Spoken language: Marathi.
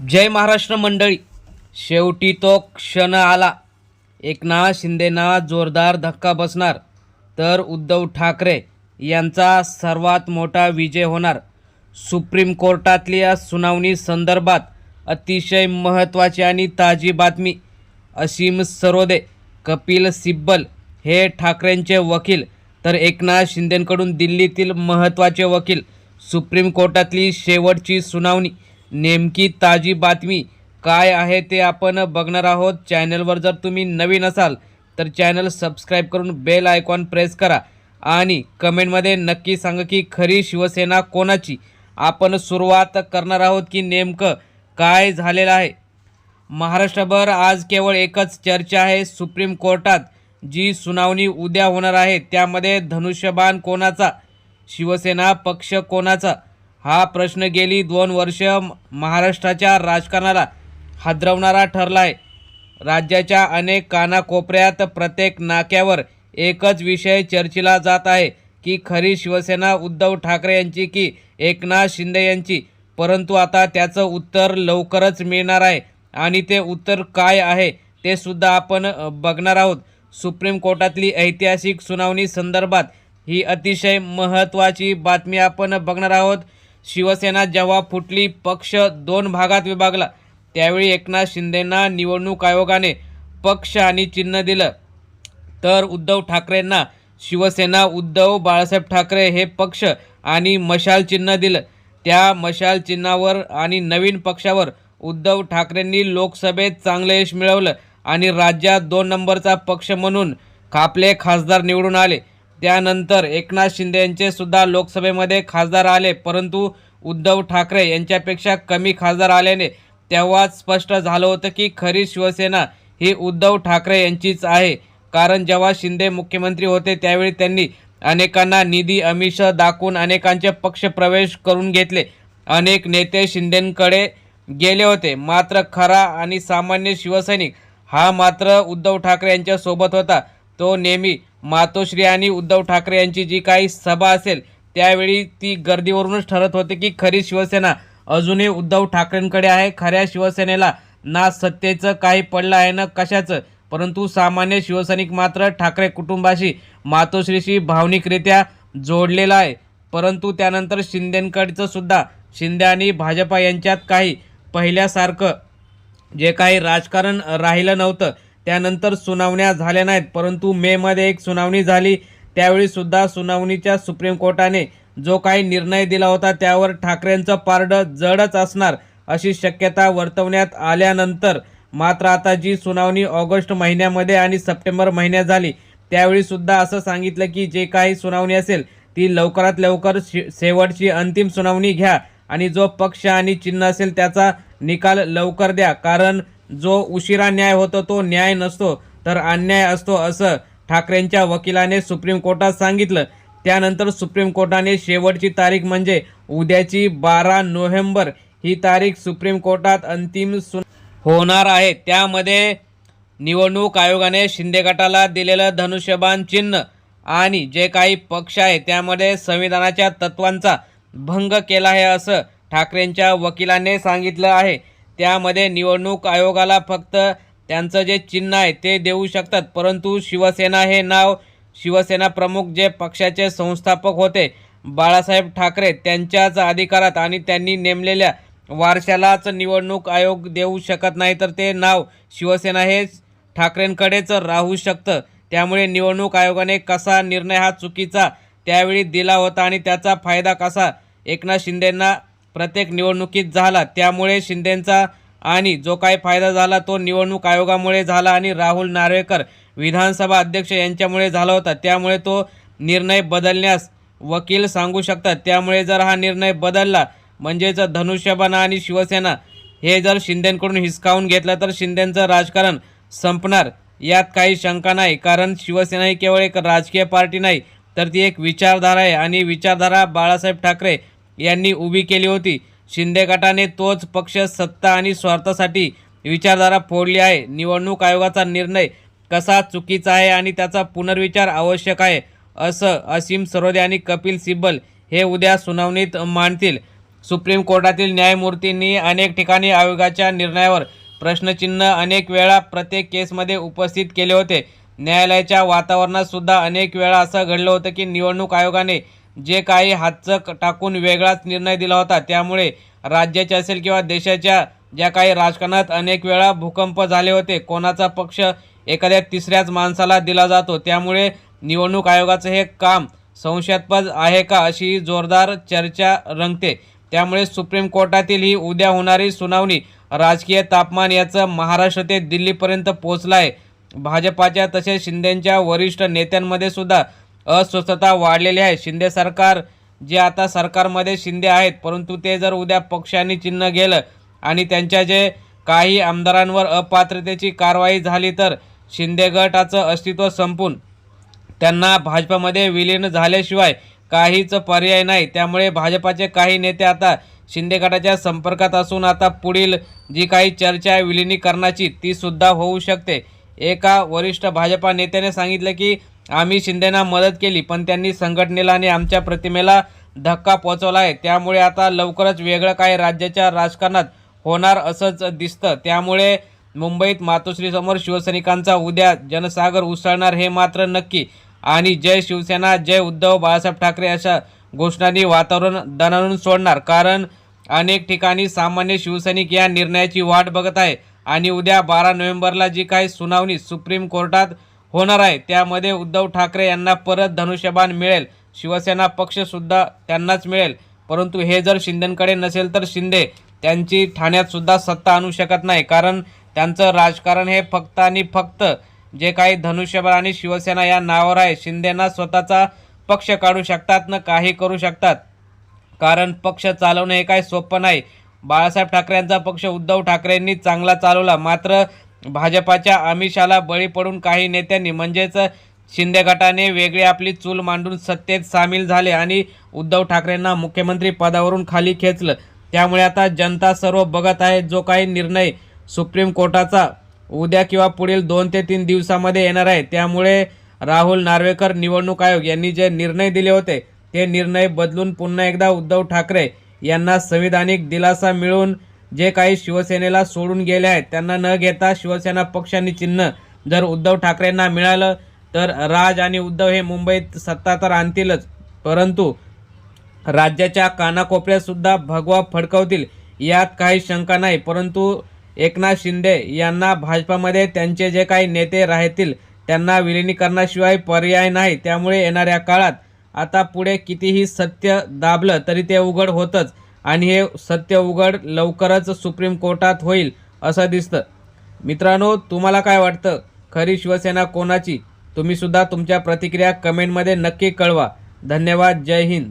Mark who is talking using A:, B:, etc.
A: जय महाराष्ट्र मंडळी. शेवटी तो क्षण आला. एकनाथ शिंदेना जोरदार धक्का बसणार. तर उद्धव ठाकरे यांचा सर्वात मोठा विजय होणार. सुप्रीम कोर्टातल्या सुनावणी संदर्भात अतिशय महत्त्वाची आणि ताजी बातमी. असीम सरोदे कपिल सिब्बल हे ठाकरेंचे वकील. तर एकनाथ शिंदेंकडून दिल्लीतील महत्त्वाचे वकील. सुप्रीम कोर्टातली शेवटची सुनावणी. नेमकी ताजी बातमी काय आहे ते आपण बघणार आहोत. चॅनलवर जर तुम्ही नवीन असाल तर चॅनल सबस्क्राईब करून बेल आयकॉन प्रेस करा आणि कमेंटमध्ये नक्की सांगा की खरी शिवसेना कोणाची. आपण सुरुवात करणार आहोत की नेमकं काय झालेलं आहे. महाराष्ट्रभर आज केवळ एकच चर्चा आहे सुप्रीम कोर्टात जी सुनावणी उद्या होणार आहे त्यामध्ये धनुष्यबाण कोणाचा? शिवसेना पक्ष कोणाचा? हा प्रश्न गेली दोन वर्ष महाराष्ट्राच्या राजकारणाला हादरवणारा ठरला आहे राज्याच्या अनेक कानाकोपऱ्यात प्रत्येक नाक्यावर एकच विषय चर्चेला जात आहे की खरी शिवसेना उद्धव ठाकरे यांची की एकनाथ शिंदे यांची. परंतु आता त्याचं उत्तर लवकरच मिळणार आहे आणि ते उत्तर काय आहे ते सुद्धा आपण बघणार आहोत. सुप्रीम कोर्टातली ऐतिहासिक सुनावणी संदर्भात ही अतिशय महत्त्वाची बातमी आपण बघणार आहोत. शिवसेना जेव्हा फुटली पक्ष दोन भागात विभागला. त्यावेळी एकनाथ शिंदेंना निवडणूक आयोगाने पक्ष आणि चिन्ह दिलं. तर उद्धव ठाकरेंना शिवसेना उद्धव बाळासाहेब ठाकरे हे पक्ष आणि मशाल चिन्ह दिलं. त्या मशाल चिन्हावर आणि नवीन पक्षावर उद्धव ठाकरेंनी लोकसभेत चांगलं यश मिळवलं आणि राज्यात दोन नंबरचा पक्ष म्हणून खापले खासदार निवडून आले. त्यानंतर एकनाथ शिंदे यांचे सुद्धा लोकसभेमध्ये खासदार आले परंतु उद्धव ठाकरे यांच्यापेक्षा कमी खासदार आल्याने तेव्हाच स्पष्ट झालं होतं की खरी शिवसेना ही उद्धव ठाकरे यांचीच आहे. कारण जेव्हा शिंदे मुख्यमंत्री होते त्यावेळी त्यांनी अनेकांना निधी अमिष दाखवून अनेकांचे पक्ष प्रवेश करून घेतले. अनेक नेते शिंदेंकडे गेले होते. मात्र खरा आणि सामान्य शिवसैनिक हा मात्र उद्धव ठाकरे यांच्यासोबत होता. तो नेहमी मातोश्री आणि उद्धव ठाकरे यांची जी काही सभा असेल त्यावेळी ती गर्दीवरूनच ठरत होते की खरी शिवसेना अजूनही उद्धव ठाकरेंकडे आहे. खऱ्या शिवसेनेला ना सत्तेचं काही पडलं आहे ना कशाचं? परंतु सामान्य शिवसैनिक मात्र ठाकरे कुटुंबाशी मातोश्रीशी भावनिकरित्या जोडलेला आहे. परंतु त्यानंतर शिंदेकडचं सुद्धा शिंदे आणि भाजपा यांच्यात काही पहिल्यासारखं जे काही राजकारण राहिलं नव्हतं त्यानंतर सुनावण्या झाल्या नाहीत परंतु मेमध्ये एक सुनावणी झाली. त्यावेळीसुद्धा सुनावणीच्या सुप्रीम कोर्टाने जो काही निर्णय दिला होता त्यावर ठाकरेंचं पारडं जडच असणार अशी शक्यता वर्तवण्यात आल्यानंतर मात्र आता जी सुनावणी ऑगस्ट महिन्यामध्ये आणि सप्टेंबर महिन्यात झाली त्यावेळीसुद्धा असं सांगितलं की जे काही सुनावणी असेल ती लवकरात लवकर शे- शेवटची अंतिम सुनावणी घ्या आणि जो पक्ष आणि चिन्ह असेल त्याचा निकाल लवकर द्या. कारण जो उशिरा न्याय होतो तो न्याय नसतो तर अन्याय असतो असं ठाकरेंच्या वकिलाने सुप्रीम कोर्टात सांगितलं. त्यानंतर सुप्रीम कोर्टाने शेवटची तारीख म्हणजे उद्याची बारा नोव्हेंबर ही तारीख सुप्रीम कोर्टात अंतिम सुन होणार आहे. त्यामध्ये निवडणूक आयोगाने शिंदे गटाला दिलेलं धनुष्यबाण चिन्ह आणि जे काही पक्ष आहे त्यामध्ये संविधानाच्या तत्वांचा भंग केला आहे असं ठाकरेंच्या वकिलाने सांगितलं आहे. त्यामध्ये निवडणूक आयोगाला फक्त त्यांचं जे चिन्ह आहे ते देऊ शकतात. परंतु शिवसेना हे नाव शिवसेना प्रमुख जे पक्षाचे संस्थापक होते बाळासाहेब ठाकरे त्यांच्याच अधिकारात आणि त्यांनी नेमलेल्या वारशालाच निवडणूक आयोग देऊ शकत नाही तर ते नाव शिवसेना हे ठाकरेंकडेच राहू शकतं. त्यामुळे निवडणूक आयोगाने कसा निर्णय हा चुकीचा त्यावेळी दिला होता आणि त्याचा फायदा कसा एकनाथ शिंदेंना प्रत्येक निवडणुकीत झाला. त्यामुळे शिंदेंचा आणि जो काही फायदा झाला तो निवडणूक आयोगामुळे झाला आणि राहुल नार्वेकर विधानसभा अध्यक्ष यांच्यामुळे झाला होता. त्यामुळे तो निर्णय बदलण्यास वकील सांगू शकतात. त्यामुळे जर हा निर्णय बदलला म्हणजेच धनुष्यबना आणि शिवसेना हे जर शिंदेकडून हिसकावून घेतलं तर शिंदेचं राजकारण संपणार यात काही शंका नाही. कारण शिवसेना ही केवळ एक राजकीय पार्टी नाही तर ती एक विचारधारा आहे. आणि विचारधारा बाळासाहेब ठाकरे यांनी उभी केली होती. शिंदे गटाने तोच पक्ष सत्ता आणि स्वार्थासाठी विचारधारा फोडली आहे. निवडणूक आयोगाचा निर्णय कसा चुकीचा आहे आणि त्याचा पुनर्विचार आवश्यक आहे असं असीम सरोदे आणि कपिल सिब्बल हे उद्या सुनावणीत मांडतील. सुप्रीम कोर्टातील न्यायमूर्तींनी अनेक ठिकाणी आयोगाच्या निर्णयावर प्रश्नचिन्ह अनेक वेळा प्रत्येक केसमध्ये उपस्थित केले होते. न्यायालयाच्या वातावरणात सुद्धा अनेक वेळा असं घडलं होतं की निवडणूक आयोगाने जे काही हातचक टाकून वेगळाच निर्णय दिला होता त्यामुळे राज्याच्या असेल किंवा देशाच्या ज्या काही राजकारणात अनेक वेळा भूकंप झाले होते कोणाचा पक्ष एखाद्या तिसऱ्याच माणसाला दिला जातो त्यामुळे निवडणूक आयोगाचं हे काम संशयास्पद आहे का अशी जोरदार चर्चा रंगते. त्यामुळे सुप्रीम कोर्टातील ही उद्या होणारी सुनावणी राजकीय तापमान याचं महाराष्ट्र ते दिल्लीपर्यंत पोहोचलं आहे भाजपाच्या तसेच शिंदेच्या वरिष्ठ नेत्यांमध्ये सुद्धा अस्वस्थता वाढलेली आहे. शिंदे सरकार जे आता सरकारमध्ये शिंदे आहेत परंतु ते जर उद्या पक्षाने चिन्ह गेलं आणि त्यांच्या जे काही आमदारांवर अपात्रतेची कारवाई झाली तर शिंदे गटाचं अस्तित्व संपून त्यांना भाजपमध्ये विलीन झाल्याशिवाय काहीच पर्याय नाही. त्यामुळे भाजपाचे काही नेते आता शिंदे गटाच्या संपर्कात असून आता पुढील जी काही चर्चा आहे विलिनीकरणाची तीसुद्धा होऊ शकते. एका वरिष्ठ भाजपा नेत्याने सांगितलं की आम्ही शिंदेना मदत केली पण त्यांनी संघटनेला आणि आमच्या प्रतिमेला धक्का पोचवला आहे. त्यामुळे आता लवकरच वेगळं काही राज्याच्या राजकारणात होणार असंच दिसतं. त्यामुळे मुंबईत मातोश्रीसमोर शिवसैनिकांचा उद्या जनसागर उसळणार हे मात्र नक्की. आणि जय शिवसेना जय उद्धव बाळासाहेब ठाकरे अशा घोषणांनी वातावरण दणाणून सोडणार. कारण अनेक ठिकाणी सामान्य शिवसैनिक या निर्णयाची वाट बघत आहे. आणि उद्या बारा नोव्हेंबरला जी काही सुनावणी सुप्रीम कोर्टात होणार आहे. त्यामध्ये उद्धव ठाकरे यांना परत धनुष्यबाण मिळेल. शिवसेना पक्षसुद्धा त्यांनाच मिळेल. परंतु हे जर शिंदेकडे नसेल तर शिंदे त्यांची ठाण्यातसुद्धा सत्ता आणू शकत नाही. कारण त्यांचं राजकारण हे फक्त आणि फक्त जे काही धनुष्यबाण आणि शिवसेना या नावावर आहे शिंदेना स्वतःचा पक्ष काढू शकतात न काही करू शकतात. कारण पक्ष चालवणं हे काय सोपं नाही. बाळासाहेब ठाकरे यांचा पक्ष उद्धव ठाकरेंनी चांगला चालवला. मात्र भाजपाच्या आमिषाला बळी पडून काही नेत्यांनी म्हणजेच शिंदे गटाने वेगळी आपली चूल मांडून सत्तेत सामील झाले आणि उद्धव ठाकरेंना मुख्यमंत्री पदावरून खाली खेचलं. त्यामुळे आता जनता सर्व बघत आहे जो काही निर्णय सुप्रीम कोर्टाचा उद्या किंवा पुढील दोन ते तीन दिवसामध्ये येणार आहे. त्यामुळे राहुल नार्वेकर निवडणूक आयोग यांनी जे निर्णय दिले होते ते निर्णय बदलून पुन्हा एकदा उद्धव ठाकरे यांना संविधानिक दिलासा मिळून जे काही शिवसेनेला सोडून गेले आहेत त्यांना न घेता शिवसेना पक्षाने चिन्ह जर उद्धव ठाकरेंना मिळालं तर राज आणि उद्धव हे मुंबईत सत्ता तर आणतीलच. परंतु राज्याच्या कानाकोपऱ्यातसुद्धा भगवा फडकवतील यात काही शंका नाही. परंतु एकनाथ शिंदे यांना भाजपामध्ये त्यांचे जे काही नेते राहतील त्यांना विलिनीकरणाशिवाय पर्याय नाही. त्यामुळे येणाऱ्या काळात आता पुढे कितीही सत्य दाबलं तरी ते उघड होतंच. आणि हे सत्य उघड लवकरच सुप्रीम कोर्टात होईल असं दिसतं. मित्रांनो तुम्हाला काय वाटतं? खरी शिवसेना कोणाची? तुम्ही सुद्धा तुमच्या प्रतिक्रिया कमेंटमध्ये नक्की कळवा. धन्यवाद. जय हिंद.